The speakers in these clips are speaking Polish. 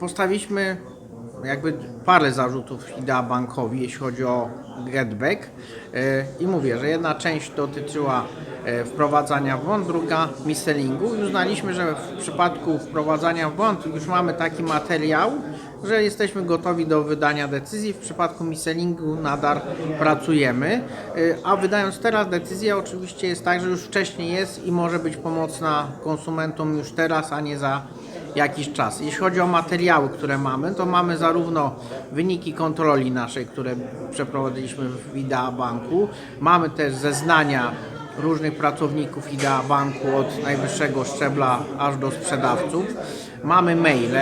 postawiliśmy jakby parę zarzutów Idea Bankowi, jeśli chodzi o getback. E, I mówię, że jedna część dotyczyła e, wprowadzania w błąd, druga missellingu. I uznaliśmy, że w przypadku wprowadzania w błąd już mamy taki materiał, że jesteśmy gotowi do wydania decyzji. W przypadku missellingu nadal pracujemy. E, A wydając teraz decyzję, oczywiście jest tak, że już wcześniej jest i może być pomocna konsumentom już teraz, a nie za jakiś czas. Jeśli chodzi o materiały, które mamy, to mamy zarówno wyniki kontroli naszej, które przeprowadziliśmy w Idea Banku, mamy też zeznania różnych pracowników Idea Banku od najwyższego szczebla aż do sprzedawców. Mamy maile,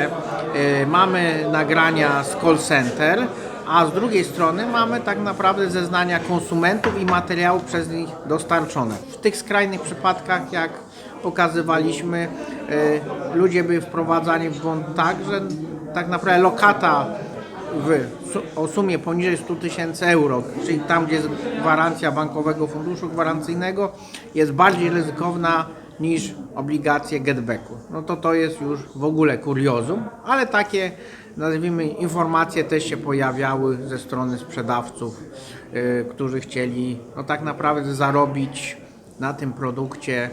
y, mamy nagrania z call center, a z drugiej strony mamy tak naprawdę zeznania konsumentów i materiału przez nich dostarczone. W tych skrajnych przypadkach, jak pokazywaliśmy, y, ludzie byli wprowadzani w błąd tak, że tak naprawdę lokata w, o sumie poniżej 100 tysięcy euro, czyli tam, gdzie jest gwarancja Bankowego Funduszu Gwarancyjnego, jest bardziej ryzykowna niż obligacje getbacku. No to to jest już w ogóle kuriozum, ale takie nazwijmy informacje też się pojawiały ze strony sprzedawców, y, którzy chcieli no tak naprawdę zarobić na tym produkcie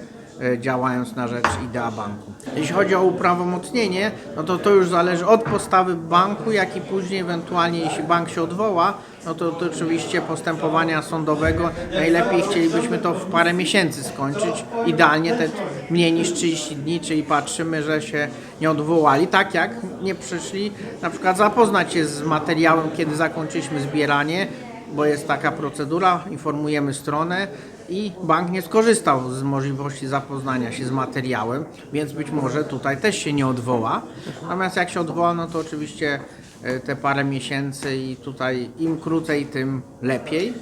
działając na rzecz Idea Banku. Jeśli chodzi o uprawomocnienie, no to to już zależy od postawy banku, jak i później ewentualnie jeśli bank się odwoła, no to, to oczywiście postępowania sądowego najlepiej chcielibyśmy to w parę miesięcy skończyć, idealnie te mniej niż 30 dni, czyli patrzymy, że się nie odwołali, tak jak nie przyszli na przykład zapoznać się z materiałem, kiedy zakończyliśmy zbieranie, bo jest taka procedura, informujemy stronę i bank nie skorzystał z możliwości zapoznania się z materiałem, więc być może tutaj też się nie odwoła. Natomiast jak się odwoła, no to oczywiście e, te parę miesięcy i tutaj im krócej, tym lepiej.